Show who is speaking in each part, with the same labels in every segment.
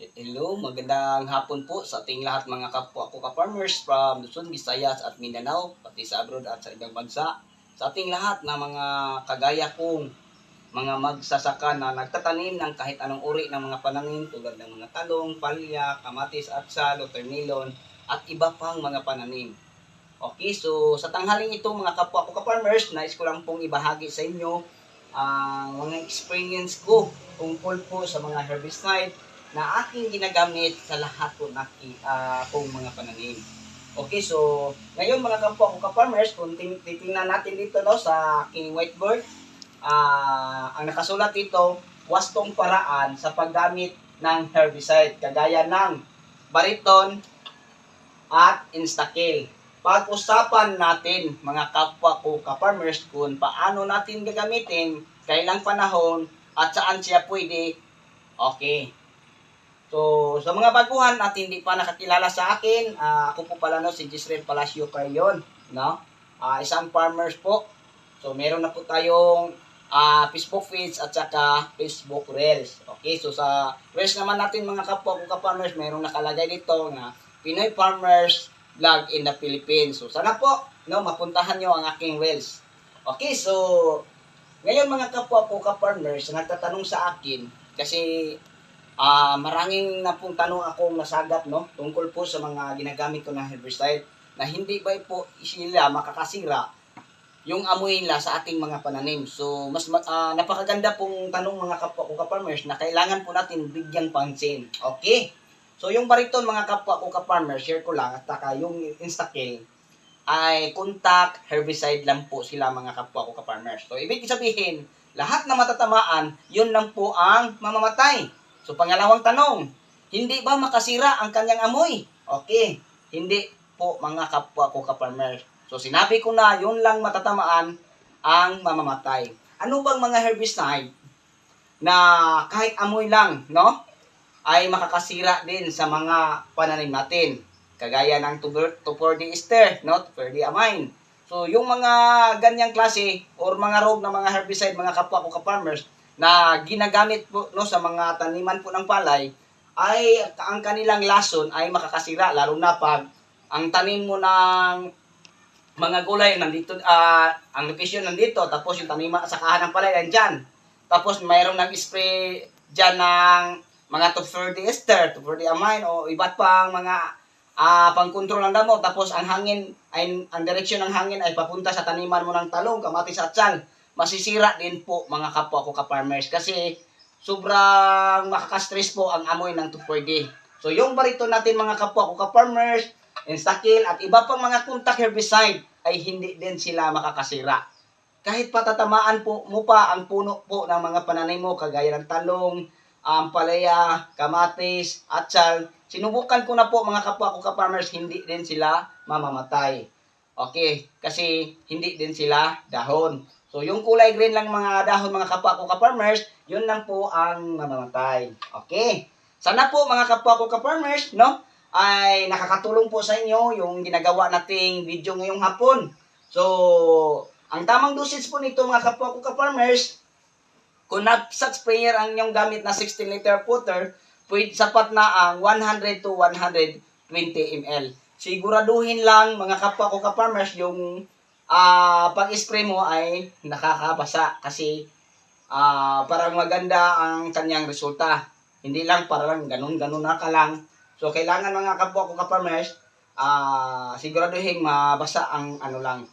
Speaker 1: Hello, magandang hapon po sa ating lahat mga kapwa ko ka-farmers from Luzon, Visayas at Mindanao, pati sa abroad at sa ibang bansa. Sa ating lahat na mga kagaya kong mga magsasaka na nagtatanim ng kahit anong uri ng mga pananim tulad ng mga talong, palya, kamatis at salo, watermelon at iba pang mga pananim. Okay, so sa tanghaling ito mga kapwa ko ka-farmers, nais ko lang pong ibahagi sa inyo ang mga experience ko tungkol po sa mga herbicide na aking ginagamit sa lahat po na uh, mga pananim. Okay, so ngayon mga kapwa ko ka-farmers, kung ting- titingnan natin dito no, sa aking whiteboard, ah ang nakasulat dito, wastong paraan sa paggamit ng herbicide, kagaya ng bariton at instakill. Pag-usapan natin mga kapwa ko ka-farmers kung paano natin gagamitin, kailang panahon, at saan siya pwede. Okay, So, sa mga baguhan at hindi pa nakakilala sa akin, ah, ako po pala no, si Gisrael Palacio Carrion, no? Ah, isang farmers po. So, meron na po tayong ah, Facebook page at saka Facebook Reels. Okay, so sa Reels naman natin mga kapwa ko ka-farmers, merong nakalagay dito na Pinoy Farmers Vlog in the Philippines. So, sana po, no, mapuntahan nyo ang aking Reels. Okay, so, ngayon mga kapwa ko ka-farmers, nagtatanong sa akin, kasi Ah, maraming na pong tanong akong nasagap no tungkol po sa mga ginagamit ko na herbicide na hindi ba po sila makakasira yung amoy nila sa ating mga pananim. So, mas uh, napakaganda pong tanong mga kapwa ko ka-farmers na kailangan po natin bigyang pansin. Okay? So, yung bariton mga kapwa ko ka-farmers, share ko lang at taka yung instakill ay contact herbicide lang po sila mga kapwa ko ka-farmers. So, ibig sabihin, lahat na matatamaan, yun lang po ang mamamatay. So pangalawang tanong, hindi ba makasira ang kanyang amoy? Okay, hindi po mga kapwa ko ka-farmer. So sinabi ko na yun lang matatamaan ang mamamatay. Ano bang mga herbicide na kahit amoy lang, no? Ay makakasira din sa mga pananim natin. Kagaya ng tuber ester, no? Tuber amine. So yung mga ganyang klase or mga rogue na mga herbicide mga kapwa ko ka-farmers, na ginagamit po no sa mga taniman po ng palay ay ang kanilang lason ay makakasira lalo na pag ang tanim mo ng mga gulay nandito uh, ang location nandito tapos yung taniman sa kahan ng palay nandiyan tapos mayroong nag-spray diyan ng mga top 30 ester, top 30 amine o iba't pang mga uh, pang-control ng damo. Tapos ang hangin ay ang direksyon ng hangin ay papunta sa taniman mo ng talong, kamatis at sal masisira din po mga kapwa ko ka-farmers kasi sobrang makaka-stress po ang amoy ng 2,4-D. So yung barito natin mga kapwa ko ka-farmers, instakill at iba pang mga contact herbicide ay hindi din sila makakasira. Kahit patatamaan po mo pa ang puno po ng mga pananim mo kagaya ng talong, um, palaya, kamatis, atsal, sinubukan ko na po mga kapwa ko ka-farmers, hindi din sila mamamatay. Okay, kasi hindi din sila dahon. So, yung kulay green lang mga dahon, mga kapwa ko ka-farmers, yun lang po ang mamamatay. Okay. Sana po mga kapwa ko ka-farmers, no, ay nakakatulong po sa inyo yung ginagawa nating video ngayong hapon. So, ang tamang dosage po nito mga kapwa ko ka-farmers, kung knapsack sprayer ang inyong gamit na 16 liter footer, pwede sapat na ang 100 to 120 ml. Siguraduhin lang mga kapwa ko ka-farmers yung uh, pag-spray mo ay nakakabasa kasi uh, parang maganda ang kanyang resulta. Hindi lang para lang ganun-ganun na ka lang. So, kailangan mga kapwa ko ka-farmers, uh, siguraduhin mabasa ang ano lang,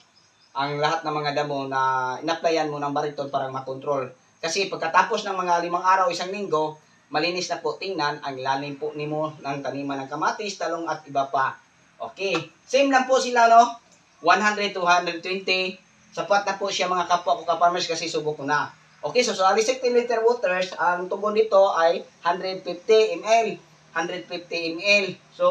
Speaker 1: ang lahat ng mga damo na inaplayan mo ng bariton para makontrol. Kasi pagkatapos ng mga limang araw, isang linggo, malinis na po tingnan ang lalim po nimo ng taniman ng kamatis, talong at iba pa. Okay. Same lang po sila, no? 100 to 120. Sapat na po siya mga kapwa ko ka-farmers kasi subok ko na. Okay, so sa 60 liter waters, ang tugon nito ay 150 ml. 150 ml. So,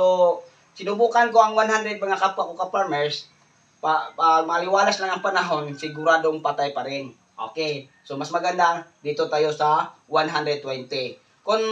Speaker 1: sinubukan ko ang 100 mga kapwa ko ka-farmers. Pa, pa, maliwalas lang ang panahon, siguradong patay pa rin. Okay, so mas maganda dito tayo sa 120. Kung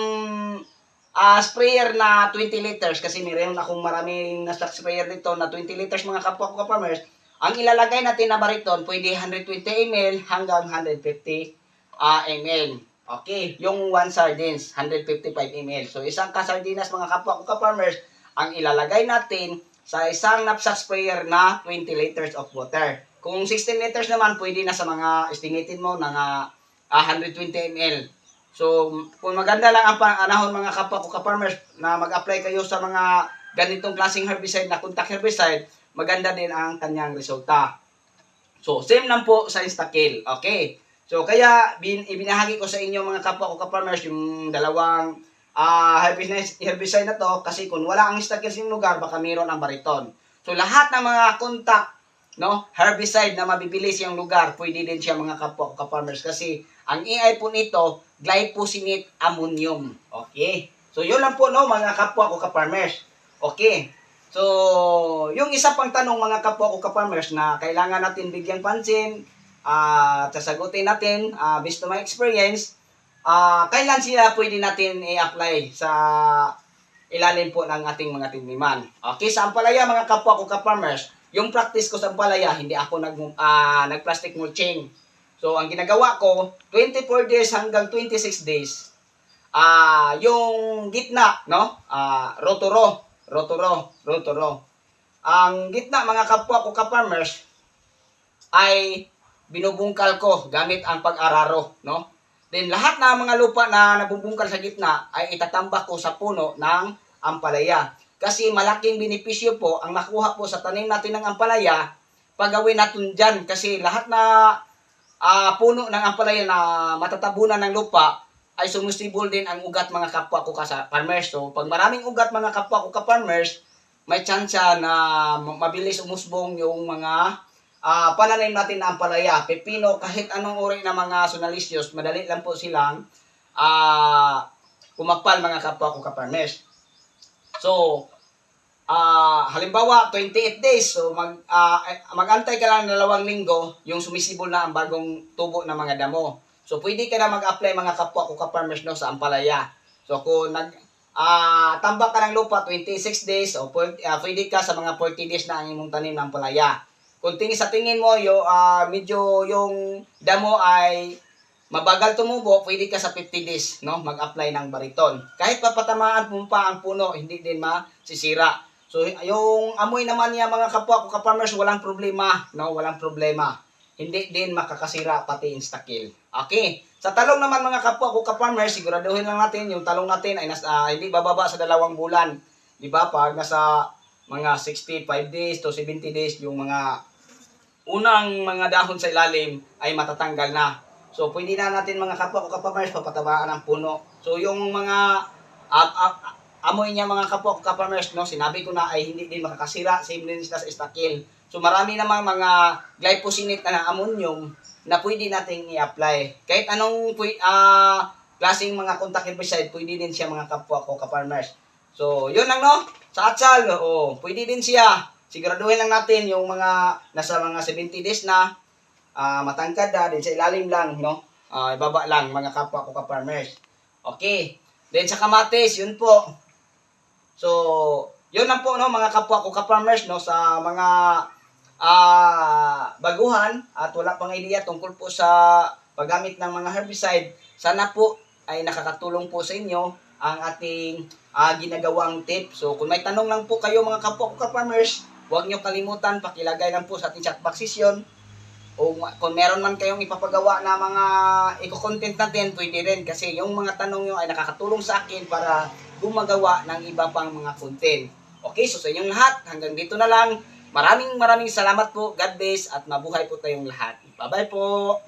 Speaker 1: uh, sprayer na 20 liters kasi meron akong maraming na stock sprayer dito na 20 liters mga kapwa ko farmers. Ang ilalagay natin na bariton pwede 120 ml hanggang 150 uh, ml. Okay, yung one sardines, 155 ml. So, isang kasardinas mga kapwa ko ka-farmers, ang ilalagay natin sa isang knapsack sprayer na 20 liters of water. Kung 16 liters naman, pwede na sa mga estimated mo nga, ah, 120 ml. So, kung maganda lang ang panahon mga kapwa ko ka-farmers na mag-apply kayo sa mga ganitong klaseng herbicide na contact herbicide, maganda din ang kanyang resulta. So, same lang po sa Instakill. Okay. So, kaya bin, ibinahagi ko sa inyo mga kapwa ko ka-farmers yung dalawang ah herbicide, herbicide na to kasi kung wala ang Instakill sa lugar, baka mayroon ang bariton. So, lahat ng mga contact no, herbicide na mabibili sa iyong lugar, pwede din siya mga kapwa ko ka-farmers kasi ang AI po nito, glyphosate ammonium. Okay. So, yun lang po no, mga kapwa ko ka-farmers. Okay. So, yung isa pang tanong mga kapwa ko ka-farmers na kailangan natin bigyang pansin, ah sasagutin natin, ah based on my experience, ah kailan sila pwede natin i-apply sa ilalim po ng ating mga tiniman. Okay, sa Ampalaya mga kapwa ko ka-farmers, yung practice ko sa Ampalaya, hindi ako nag, ah, nag-plastic mulching. So, ang ginagawa ko, 24 days hanggang 26 days, ah yung gitna, no? Ah, rotoro, rotoro, rotoro. Ang gitna mga kapwa ko ka-farmers ay binubungkal ko gamit ang pag-araro, no? Then lahat ng mga lupa na nabubungkal sa gitna ay itatambak ko sa puno ng ampalaya. Kasi malaking benepisyo po ang nakuha po sa tanim natin ng ampalaya pag gawin natin dyan. Kasi lahat na ah, puno ng ampalaya na matatabunan ng lupa ay sumustibol din ang ugat mga kapwa ko sa farmers. So, pag maraming ugat mga kapwa ko ka farmers, may chance na mabilis umusbong yung mga ah pananim natin na ampalaya, pepino, kahit anong uri ng mga sonalisios, madali lang po silang ah kumakpal mga kapwa ko ka-farmers. So, ah halimbawa, 28 days, so mag, eh, magantay ka lang ng dalawang linggo, yung sumisibol na ang bagong tubo ng mga damo. So, pwede ka na mag-apply mga kapwa ko ka-farmers no, sa ampalaya. So, kung nag, ah tambak ka ng lupa 26 days o ah, pwede ka sa mga 40 days na ang imong tanim ng ampalaya kung tingin sa tingin mo yo ah medyo yung damo ay mabagal tumubo, pwede ka sa 50 days, no? Mag-apply ng bariton. Kahit papatamaan mo pa ang puno, hindi din masisira. So, yung amoy naman niya mga kapwa ko ka-farmers, walang problema, no? Walang problema. Hindi din makakasira pati insta-kill. Okay. Sa talong naman mga kapwa ko ka-farmers, siguraduhin lang natin yung talong natin ay nasa, ah, hindi bababa sa dalawang bulan. Di ba? Pag nasa mga 65 days to 70 days yung mga unang mga dahon sa ilalim ay matatanggal na. So, pwede na natin mga kapwa ko kapamers papatabaan ng puno. So, yung mga ah, ah, amoy niya mga kapwa ko kapamers, no, sinabi ko na ay hindi din makakasira. Same din sila sa istakil. So, marami namang mga glyphosate na ammonium na pwede nating i-apply. Kahit anong ah klaseng mga contact herbicide, pwede din siya mga kapwa ko ka-farmers. So, yun lang no. Sa atsal, oh, pwede din siya. Siguraduhin lang natin yung mga nasa mga 70 days na ah matangkad na din sa ilalim lang, no? Ah, ibaba lang mga kapwa ko ka-farmers. Okay. Then sa kamatis, yun po. So, yun lang po no mga kapwa ko ka-farmers no sa mga ah baguhan at wala pang idea tungkol po sa paggamit ng mga herbicide. Sana po ay nakakatulong po sa inyo ang ating ah, ginagawang tip. So, kung may tanong lang po kayo mga kapwa ko ka-farmers, huwag nyo kalimutan, pakilagay lang po sa ating chat box session. O kung meron man kayong ipapagawa na mga eco-content natin, pwede rin. Kasi yung mga tanong nyo ay nakakatulong sa akin para gumagawa ng iba pang mga content. Okay, so sa inyong lahat, hanggang dito na lang. Maraming maraming salamat po. God bless at mabuhay po tayong lahat. Bye-bye po.